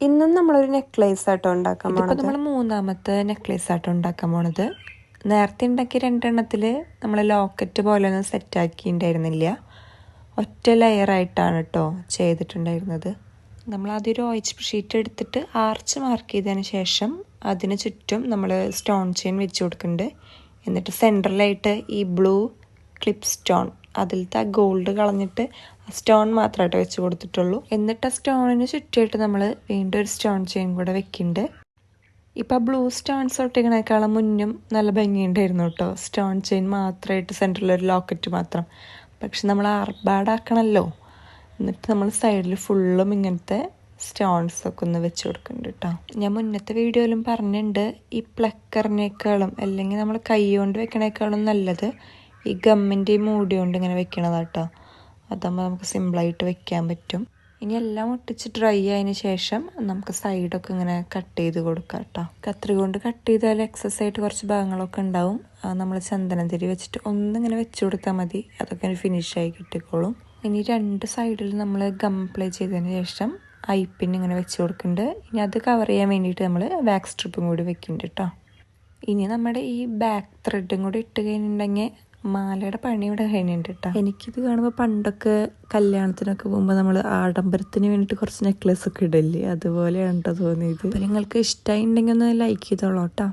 ഇന്നും നമ്മളൊരു നെക്ലേസ് ആട്ടോ ഉണ്ടാക്കാൻ പോകുന്നത് പോണത്. നമ്മൾ മൂന്നാമത്തെ നെക്ലേസ് ആട്ടോ ഉണ്ടാക്കാൻ പോണത്. നേരത്തെ ഉണ്ടാക്കിയ രണ്ടെണ്ണത്തിൽ നമ്മൾ ലോക്കറ്റ് പോലെ ഒന്നും സെറ്റാക്കിയിട്ടുണ്ടായിരുന്നില്ല ഒറ്റ ലെയർ ആയിട്ടാണ് കേട്ടോ ചെയ്തിട്ടുണ്ടായിരുന്നത്. നമ്മൾ ആദ്യം ഒരു ഓയിച്ച് ഷീറ്റ് എടുത്തിട്ട് ആർച്ച് മാർക്ക് ചെയ്തതിന് ശേഷം അതിന് ചുറ്റും നമ്മൾ സ്റ്റോൺ ചെയിൻ വെച്ച് കൊടുക്കുന്നുണ്ട് എന്നിട്ട് സെന്ററിലായിട്ട് ഈ ബ്ലൂ ക്ലിപ്പ് സ്റ്റോൺ അതിലത്തെ ആ ഗോൾഡ് കളഞ്ഞിട്ട് സ്റ്റോൺ മാത്രമായിട്ട് വെച്ച് കൊടുത്തിട്ടുള്ളൂ. എന്നിട്ട് ആ സ്റ്റോണിന് ചുറ്റുമായിട്ട് നമ്മൾ വീണ്ടും ഒരു സ്റ്റോൺ ചെയിൻ കൂടെ വെക്കുന്നുണ്ട് ഇപ്പം ബ്ലൂ സ്റ്റോൺസ് ഒട്ടിക്കണേക്കാളും മുന്നും നല്ല ഭംഗിയുണ്ടായിരുന്നു കേട്ടോ. സ്റ്റോൺ ചെയിൻ മാത്രമായിട്ട് സെന്ററിൽ ഒരു ലോക്കറ്റ് മാത്രം. പക്ഷെ നമ്മൾ അർബാഡാക്കണമല്ലോ എന്നിട്ട് നമ്മൾ സൈഡിൽ ഫുള്ളും ഇങ്ങനത്തെ സ്റ്റോൺസ് ഒക്കെ ഒന്ന് വെച്ച് കൊടുക്കുന്നുണ്ട് കേട്ടോ. ഞാൻ മുന്നത്തെ വീഡിയോയിലും പറഞ്ഞിട്ടുണ്ട് ഈ പ്ലക്കറിനേക്കാളും അല്ലെങ്കിൽ നമ്മൾ കൈ കൊണ്ട് വെക്കണേക്കാളും നല്ലത് ഈ ഗമ്മിന്റെ മൂടി കൊണ്ട് ഇങ്ങനെ വെക്കണതാട്ടോ അതാകുമ്പോൾ നമുക്ക് സിമ്പിളായിട്ട് വെക്കാൻ പറ്റും. ഇനി എല്ലാം ഒട്ടിച്ച് ഡ്രൈ ആയതിനു ശേഷം നമുക്ക് സൈഡൊക്കെ ഇങ്ങനെ കട്ട് ചെയ്ത് കൊടുക്കാം കേട്ടോ കത്രി കൊണ്ട് കട്ട് ചെയ്താൽ എക്സസ് ആയിട്ട് കുറച്ച് ഭാഗങ്ങളൊക്കെ ഉണ്ടാവും. നമ്മൾ ചന്ദനത്തിരി വെച്ചിട്ട് ഒന്നിങ്ങനെ വെച്ച് കൊടുത്താൽ മതി. അതൊക്കെ ഫിനിഷായി കിട്ടിക്കോളും. ഇനി രണ്ട് സൈഡിൽ നമ്മൾ ഗം അപ്ലൈ ചെയ്തതിന് ശേഷം ഐപ്പിൻ ഇങ്ങനെ വെച്ച് കൊടുക്കുന്നുണ്ട് ഇനി അത് കവർ ചെയ്യാൻ വേണ്ടിയിട്ട് നമ്മൾ ബാക്ക് സ്ട്രിപ്പും കൂടി വെക്കുന്നുണ്ട് കേട്ടോ ഇനി നമ്മുടെ ഈ ബാക്ക് ത്രെഡും കൂടി ഇട്ട് കഴിഞ്ഞിട്ടുണ്ടെങ്കിൽ മാലയുടെ പണി ഇവിടെ കഴിഞ്ഞിട്ടുണ്ട് കേട്ടോ എനിക്കിത് കാണുമ്പോൾ പണ്ടൊക്കെ കല്യാണത്തിനൊക്കെ പോകുമ്പോൾ നമ്മൾ ആഡംബരത്തിന് വേണ്ടിയിട്ട് കുറച്ച് നെക്ലസ് ഒക്കെ ഇടല്ലേ അതുപോലെയാണ് കേട്ടോ തോന്നിയത് നിങ്ങൾക്ക് ഇഷ്ടമായിട്ടുണ്ടെങ്കിൽ ഒന്ന് ലൈക്ക് ചെയ്തോളൂ കേട്ടോ